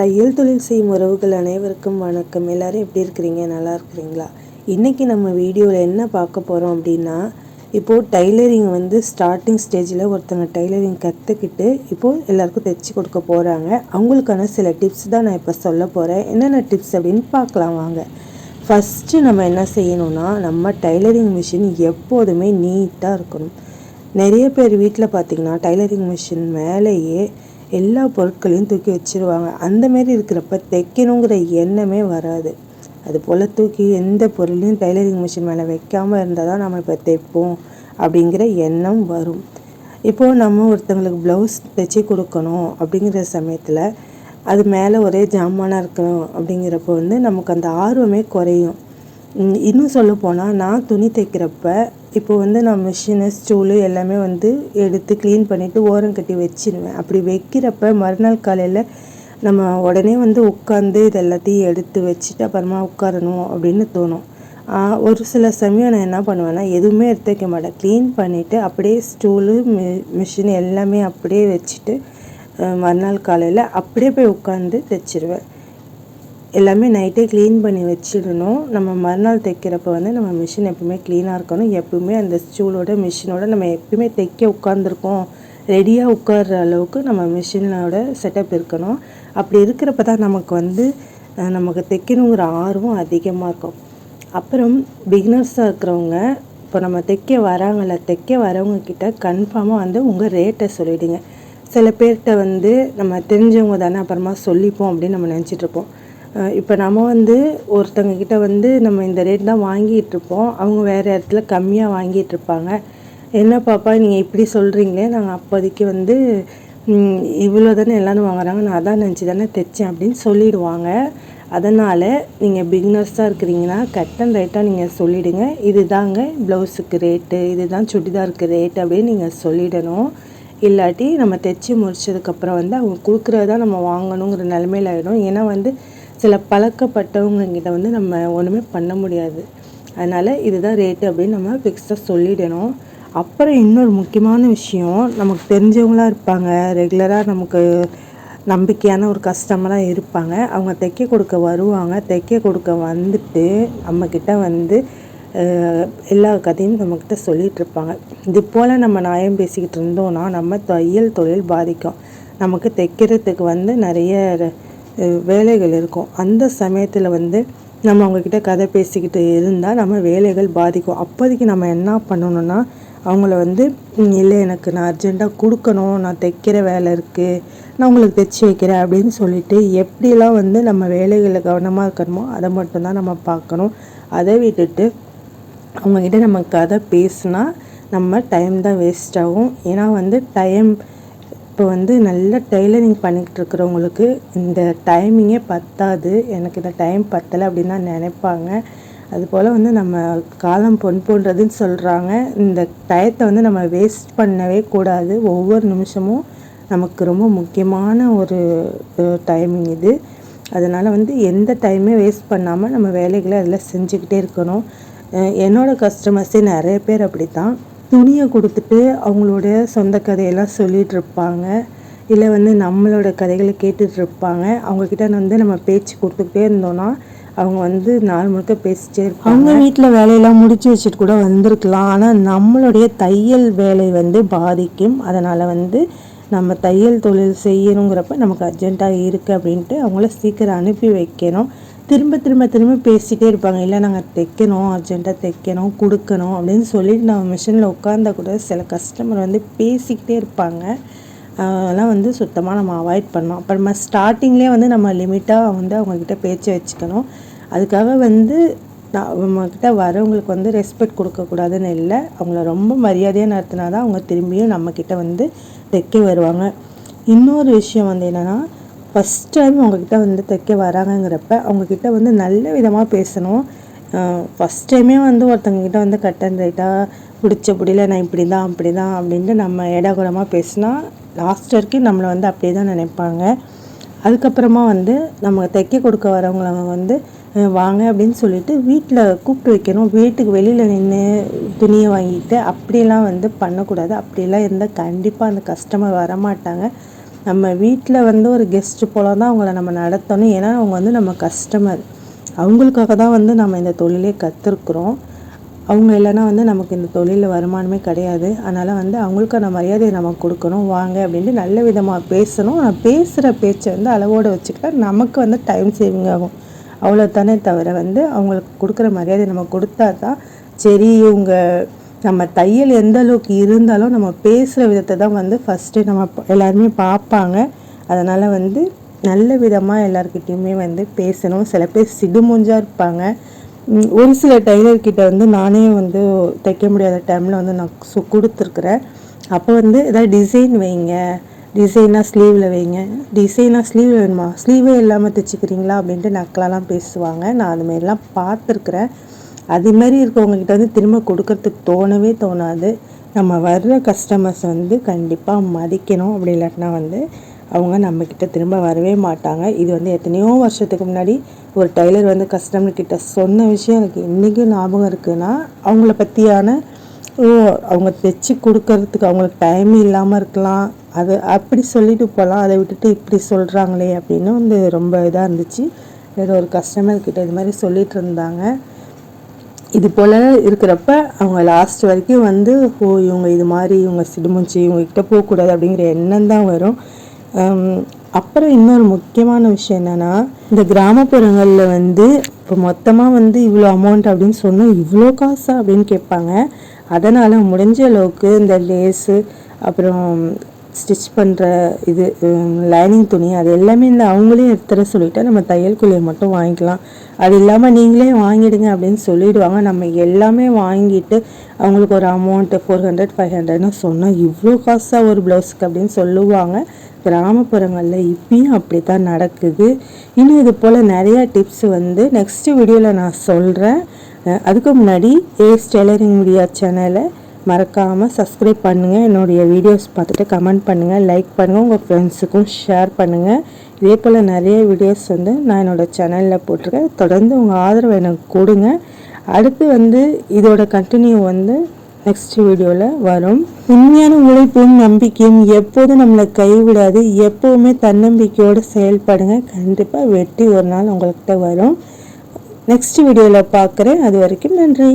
தையல் தொழில் செய்யும் உறவுகள் அனைவருக்கும் வணக்கம். எல்லோரும் எப்படி இருக்கிறீங்க? நல்லா இருக்கிறீங்களா? இன்றைக்கி நம்ம வீடியோவில் என்ன பார்க்க போகிறோம் அப்படின்னா இப்போது டைலரிங் வந்து ஸ்டார்டிங் ஸ்டேஜில் ஒருத்தங்க டைலரிங் கற்றுக்கிட்டு இப்போது எல்லாருக்கும் தைச்சி கொடுக்க போகிறாங்க அவங்களுக்கான சில டிப்ஸ் தான் நான் இப்போ சொல்ல போகிறேன் என்னென்ன டிப்ஸ் அப்படின்னு பார்க்கலாம் வாங்க. ஃபஸ்ட்டு நம்ம என்ன செய்யணும்னா நம்ம டைலரிங் மிஷின் எப்போதுமே நீட்டாக இருக்கணும். நிறைய பேர் வீட்டில் பார்த்திங்கன்னா டைலரிங் மிஷின் மேலேயே எல்லா பொருட்களையும் தூக்கி வச்சுருவாங்க. அந்தமாரி இருக்கிறப்ப தைக்கணுங்கிற எண்ணமே வராது. அது போல் தூக்கி எந்த பொருளையும் டைலரிங் மிஷின் மேலே வைக்காமல் இருந்தால் தான் நம்ம இப்போ தைப்போம் அப்படிங்கிற எண்ணம் வரும். இப்போது நம்ம ஒருத்தங்களுக்கு ப்ளவுஸ் தைச்சி கொடுக்கணும் அப்படிங்கிற சமயத்தில் அது மேலே ஒரே ஜாமானாக இருக்கணும் அப்படிங்கிறப்போ வந்து நமக்கு அந்த ஆர்வமே குறையும். இன்னும் சொல்ல போனால் நான் துணி தைக்கிறப்ப இப்போ வந்து நான் மிஷினு ஸ்டூலு எல்லாமே வந்து எடுத்து க்ளீன் பண்ணிவிட்டு ஓரம் கட்டி வச்சிருவேன். அப்படி வைக்கிறப்ப மறுநாள் காலையில் நம்ம உடனே வந்து உட்காந்து இது எல்லாத்தையும் எடுத்து வச்சுட்டு அப்புறமா உட்காரணும் அப்படின்னு தோணும். ஒரு சில சமயம் நான் என்ன பண்ணுவேன்னா எதுவுமே எடுத்து வைக்க மாட்டேன். க்ளீன் பண்ணிவிட்டு அப்படியே ஸ்டூலு மி மிஷின் எல்லாமே அப்படியே வச்சுட்டு மறுநாள் காலையில் அப்படியே போய் உட்காந்து தைச்சிருவேன் எல்லாமே நைட்டே க்ளீன் பண்ணி வச்சிடணும். நம்ம மறுநாள் தைக்கிறப்ப வந்து நம்ம மிஷின் எப்பவுமே க்ளீனாக இருக்கணும். எப்பவுமே அந்த ஸ்டூலோட மிஷினோட நம்ம எப்பவுமே தைக்க உட்காந்துருக்கோம் ரெடியாக உட்கார்ற அளவுக்கு நம்ம மிஷினோட செட்டப் இருக்கணும். அப்படி இருக்கிறப்ப தான் நமக்கு வந்து நமக்கு தைக்கணுங்கிற ஆர்வம் அதிகமாக இருக்கும். அப்புறம் பிகினர்ஸாக இருக்கிறவங்க இப்போ நம்ம தைக்க வராங்கள தைக்க வரவங்க கிட்ட கன்ஃபார்மாக வந்து உங்கள் ரேட்டை சொல்லிவிடுங்க சில பேர்கிட்ட வந்து நம்ம தெரிஞ்சவங்க தானே அப்புறமா சொல்லிப்போம் அப்படின்னு நம்ம நினச்சிட்ருப்போம் இப்போ நம்ம வந்து ஒருத்தங்கக்கிட்ட வந்து நம்ம இந்த ரேட் தான் வாங்கிட்டுருப்போம் அவங்க வேறு இடத்துல கம்மியாக வாங்கிட்டுருப்பாங்க என்ன பாப்பா நீங்கள் இப்படி சொல்கிறீங்களே நாங்கள் அப்போதைக்கு வந்து இவ்வளோ தானே எல்லோரும் வாங்குறாங்க நான் அதான் நினச்சி தானே தைச்சேன் அப்படின்னு சொல்லிடுவாங்க. அதனால் நீங்கள் பிக்னர்ஸாக இருக்கிறீங்கன்னா கட் அண்ட் ரைட்டாக நீங்கள் சொல்லிவிடுங்க இது தாங்க ப்ளவுஸுக்கு ரேட்டு இது தான் சுடிதாருக்கு ரேட் அப்படின்னு நீங்கள் சொல்லிடணும். இல்லாட்டி நம்ம தைச்சி முடிச்சதுக்கப்புறம் வந்து அவங்க கொடுக்குறதா நம்ம வாங்கணுங்கிற நிலமையில ஆகிடும் ஏன்னா வந்து சில பழக்கப்பட்டவங்கக்கிட்ட வந்து நம்ம ஒன்றுமே பண்ண முடியாது. அதனால் இதுதான் ரேட்டு அப்படின்னு நம்ம ஃபிக்ஸாக சொல்லிடணும். அப்புறம் இன்னொரு முக்கியமான விஷயம் நமக்கு தெரிஞ்சவங்களாக இருப்பாங்க. ரெகுலராக நமக்கு நம்பிக்கையான ஒரு கஸ்டமராக இருப்பாங்க. அவங்க தைக்க கொடுக்க வருவாங்க. தைக்க கொடுக்க வந்துட்டு நம்மக்கிட்ட வந்து எல்லா கதையும் நம்மக்கிட்ட சொல்லிகிட்டு இருப்பாங்க. இது போல் நம்ம நியாயம் பேசிக்கிட்டு இருந்தோம்னா நம்ம தையல் தொழில் பாதிக்கும். நமக்கு தைக்கிறதுக்கு வந்து நிறைய வேலைகள் இருக்கும். அந்த சமயத்தில் வந்து நம்ம அவங்கக்கிட்ட கதை பேசிக்கிட்டு இருந்தால் நம்ம வேலைகள் பாதிக்கும். அப்போதைக்கு நம்ம என்ன பண்ணணும்னா அவங்கள வந்து இல்லை எனக்கு நான் அர்ஜெண்ட்டாக கொடுக்கணும். நான் தைக்கிற வேலை இருக்குது நான் உங்களுக்கு தைச்சி வைக்கிறேன். அப்படின்னு சொல்லிட்டு எப்படிலாம் வந்து நம்ம வேலைகளில் கவனமாக இருக்கணுமோ அதை மட்டும்தான் நம்ம பார்க்கணும். அதை விட்டுட்டு அவங்கக்கிட்ட நம்ம கதை பேசுனா நம்ம டைம் தான் வேஸ்ட் ஆகும். ஏன்னா வந்து டைம் இப்போ வந்து நல்ல டெய்லரிங் பண்ணிக்கிட்டு இருக்கிறவங்களுக்கு இந்த டைமிங்கே பத்தாது. எனக்கு இந்த டைம் பத்தலை அப்படின்னு தான் நினைப்பாங்க. அதுபோல் வந்து நம்ம காலம் பொன் போன்றதுன்னு சொல்கிறாங்க இந்த டயத்தை வந்து நம்ம வேஸ்ட் பண்ணவே கூடாது. ஒவ்வொரு நிமிஷமும் நமக்கு ரொம்ப முக்கியமான ஒரு டைமிங் இது. அதனால் வந்து எந்த டைமே வேஸ்ட் பண்ணாமல் நம்ம வேலைகளை அதில் செஞ்சுக்கிட்டே இருக்கணும். என்னோடய கஸ்டமர்ஸே நிறைய பேர் அப்படி தான் துணியை கொடுத்துட்டு அவங்களோட சொந்த கதையெல்லாம் சொல்லிகிட்ருப்பாங்க இல்லை வந்து நம்மளோட கதைகளை கேட்டுட்ருப்பாங்க அவங்கக்கிட்ட வந்து நம்ம பேச்சு கொடுத்துக்கிட்டே இருந்தோன்னா அவங்க வந்து நாள் முழுக்க பேசிட்டே இருப்பாங்க. அவங்க வீட்டில் வேலையெல்லாம் முடிச்சு வச்சுட்டு கூட வந்திருக்கலாம். ஆனால் நம்மளுடைய தையல் வேலை வந்து பாதிக்கும். அதனால் வந்து நம்ம தையல் தொழில் செய்யணுங்கிறப்ப நமக்கு அர்ஜெண்ட்டாக இருக்குது அப்படின்ட்டு அவங்கள சீக்கிரம் அனுப்பி வைக்கணும். திரும்ப திரும்ப திரும்ப பேசிகிட்டே இருப்பாங்க. இல்லை நாங்கள் தைக்கணும் அர்ஜெண்ட்டாக தைக்கணும் கொடுக்கணும் அப்படின்னு சொல்லிட்டு நம்ம மிஷினில் உட்காந்தா கூட சில கஸ்டமர் வந்து பேசிக்கிட்டே இருப்பாங்க. அதெல்லாம் வந்து சுத்தமாக நம்ம அவாய்ட் பண்ணோம் அப்புறமா ஸ்டார்டிங்லேயே வந்து நம்ம லிமிட்டாக வந்து அவங்கக்கிட்ட பேச்சு வச்சுக்கணும். அதுக்காக வந்து நம்மக்கிட்ட வரவங்களுக்கு வந்து ரெஸ்பெக்ட் கொடுக்கக்கூடாதுன்னு இல்லை. அவங்கள ரொம்ப மரியாதையாக நடத்தினா தான் அவங்க திரும்பியும் நம்மக்கிட்ட வந்து தைக்க வருவாங்க. இன்னொரு விஷயம் வந்து என்னென்னா ஃபஸ்ட் டைம் அவங்கக்கிட்ட வந்து தைக்க வராங்கங்கிறப்ப அவங்கக்கிட்ட வந்து நல்ல விதமாக பேசணும். ஃபஸ்ட் டைமே வந்து ஒருத்தவங்கக்கிட்ட வந்து கட் அண்ட் ரைட்டாக பிடிச்ச பிடில நான் இப்படி தான் அப்படி தான் அப்படின்ட்டு நம்ம இடகுடமாக பேசினா லாஸ்ட் வரைக்கும் நம்மளை வந்து அப்படியே தான் நினைப்பாங்க. அதுக்கப்புறமா வந்து நம்ம தைக்க கொடுக்க வரவங்கள வந்து வாங்க அப்படின்னு சொல்லிட்டு வீட்டில் கூப்பிட்டு வைக்கணும். வீட்டுக்கு வெளியில் நின்று துணியை வாங்கிட்டு அப்படியெல்லாம் வந்து பண்ணக்கூடாது. அப்படியெல்லாம் இருந்தால் கண்டிப்பாக அந்த கஸ்டமர் வரமாட்டாங்க. நம்ம வீட்டில் வந்து ஒரு கெஸ்ட்டு போல தான் அவங்கள நம்ம நடத்தணும். ஏன்னா அவங்க வந்து நம்ம கஸ்டமர் அவங்களுக்காக தான் வந்து நம்ம இந்த தொழிலே கற்றுருக்குறோம் அவங்க இல்லைன்னா வந்து நமக்கு இந்த தொழிலில் வருமானமே கிடையாது. அதனால் வந்து அவங்களுக்கான மரியாதையை நம்ம கொடுக்கணும். வாங்க அப்படின்ட்டு நல்ல விதமாக பேசணும். ஆனால் பேசுகிற பேச்சை வந்து அளவோடு வச்சுக்கிட்டா நமக்கு வந்து டைம் சேவிங் ஆகும். அவ்வளோ தானே தவிர வந்து அவங்களுக்கு கொடுக்குற மரியாதை நம்ம கொடுத்தா தான் சரி இவங்க நம்ம தையல் எந்த அளவுக்கு இருந்தாலும் நம்ம பேசுகிற விதத்தை தான் வந்து ஃபஸ்ட்டு நம்ம எல்லாருமே பார்ப்பாங்க. அதனால் வந்து நல்ல விதமாக எல்லாருக்கிட்டேயுமே வந்து பேசணும். சில பேர் சிடுமூஞ்சாக இருப்பாங்க. ஒரு சில டைலர்கிட்ட வந்து நானே வந்து தைக்க முடியாத டைமில் வந்து நான் சு கொடுத்துருக்குறேன். அப்போ வந்து எதாவது டிசைன் வைங்க. டிசைனாக ஸ்லீவில் வைங்க. டிசைனாக ஸ்லீவ் வேணுமா? ஸ்லீவே இல்லாமல் தைச்சிக்கிறீங்களா? அப்படின்ட்டு நக்கலாலாம் பேசுவாங்க. நான் அதுமாரிலாம் பார்த்துருக்குறேன். அதுமாரி இருக்கவங்கக்கிட்ட வந்து திரும்ப கொடுக்கறதுக்கு தோணவே தோணாது. நம்ம வர்ற கஸ்டமர்ஸ் வந்து கண்டிப்பாக மதிக்கணும். அப்படி இல்லாட்டினா வந்து அவங்க நம்மக்கிட்ட திரும்ப வரவே மாட்டாங்க. இது வந்து எத்தனையோ வருஷத்துக்கு முன்னாடி ஒரு டைலர் வந்து கஸ்டமர்கிட்ட சொன்ன விஷயம் எனக்கு இன்றைக்கும் ஞாபகம் இருக்குன்னா அவங்கள பற்றியான ஓ அவங்க தைச்சி கொடுக்கறதுக்கு அவங்களுக்கு டைம் இல்லாமல் இருக்கலாம். அது அப்படி சொல்லிட்டு போகலாம் அதை விட்டுட்டு இப்படி சொல்கிறாங்களே அப்படின்னு வந்து ரொம்ப இதாக இருந்துச்சு. வேறு ஒரு கஸ்டமர்கிட்ட இது மாதிரி சொல்லிகிட்டு இருந்தாங்க. இது போல் இருக்கிறப்ப அவங்க லாஸ்ட் வரைக்கும் வந்து ஓ இவங்க இது மாதிரி இவங்க சிடுமுச்சு இவங்ககிட்ட போகக்கூடாது அப்படிங்கிற எண்ணம் தான் வரும். அப்புறம் இன்னொரு முக்கியமான விஷயம் என்னென்னா இந்த கிராமப்புறங்களில் வந்து இப்போ மொத்தமாக வந்து இவ்வளோ அமௌண்ட் அப்படின்னு சொன்னால் இவ்வளோ காசா? அப்படின்னு கேட்பாங்க. அதனால் முடிஞ்ச அளவுக்கு இந்த லேஸு அப்புறம் ஸ்டிச் பண்ணுற இது லைனிங் துணி அது எல்லாமே இந்த அவங்களே எடுத்துகிற சொல்லிவிட்டு நம்ம தையல் கூலியை மட்டும் வாங்கிக்கலாம். அது இல்லாமல் நீங்களே வாங்கிடுங்க அப்படின்னு சொல்லிவிடுவாங்க நம்ம எல்லாமே வாங்கிட்டு அவங்களுக்கு ஒரு அமௌண்ட்டு ஃபோர் ஹண்ட்ரட் ஃபைவ் ஹண்ட்ரட்னு சொன்னால் இவ்வளோ காசாக ஒரு ப்ளவுஸுக்கு அப்படின்னு சொல்லுவாங்க. கிராமப்புறங்களில் இப்பயும் அப்படி தான் நடக்குது. இன்னும் இது போல் நிறையா டிப்ஸ் வந்து நெக்ஸ்ட் வீடியோவில் நான் சொல்கிறேன் அதுக்கு முன்னாடி ஏஸ் டெய்லரிங் மீடியா சேனலை மறக்காமல் சப்ஸ்கிரைப் பண்ணுங்கள் என்னுடைய வீடியோஸ் பார்த்துட்டு கமெண்ட் பண்ணுங்கள் லைக் பண்ணுங்கள் உங்கள் ஃப்ரெண்ட்ஸுக்கும் ஷேர் பண்ணுங்கள் இதே போல் நிறைய வீடியோஸ் வந்து நான் என்னோடய சேனலில் போட்டிருக்கேன். தொடர்ந்து உங்கள் ஆதரவு எனக்கு கொடுங்க. அடுத்து வந்து இதோட கண்டினியூ வந்து நெக்ஸ்ட் வீடியோவில் வரும். உண்மையான உழைப்பும் நம்பிக்கையும் எப்போதும் நம்மளை கைவிடாது. எப்போவுமே தன்னம்பிக்கையோடு செயல்படுங்க. கண்டிப்பாக வெற்றி ஒரு நாள் உங்கள்கிட்ட வரும். நெக்ஸ்ட் வீடியோவில் பார்க்குறேன். அது வரைக்கும் நன்றி.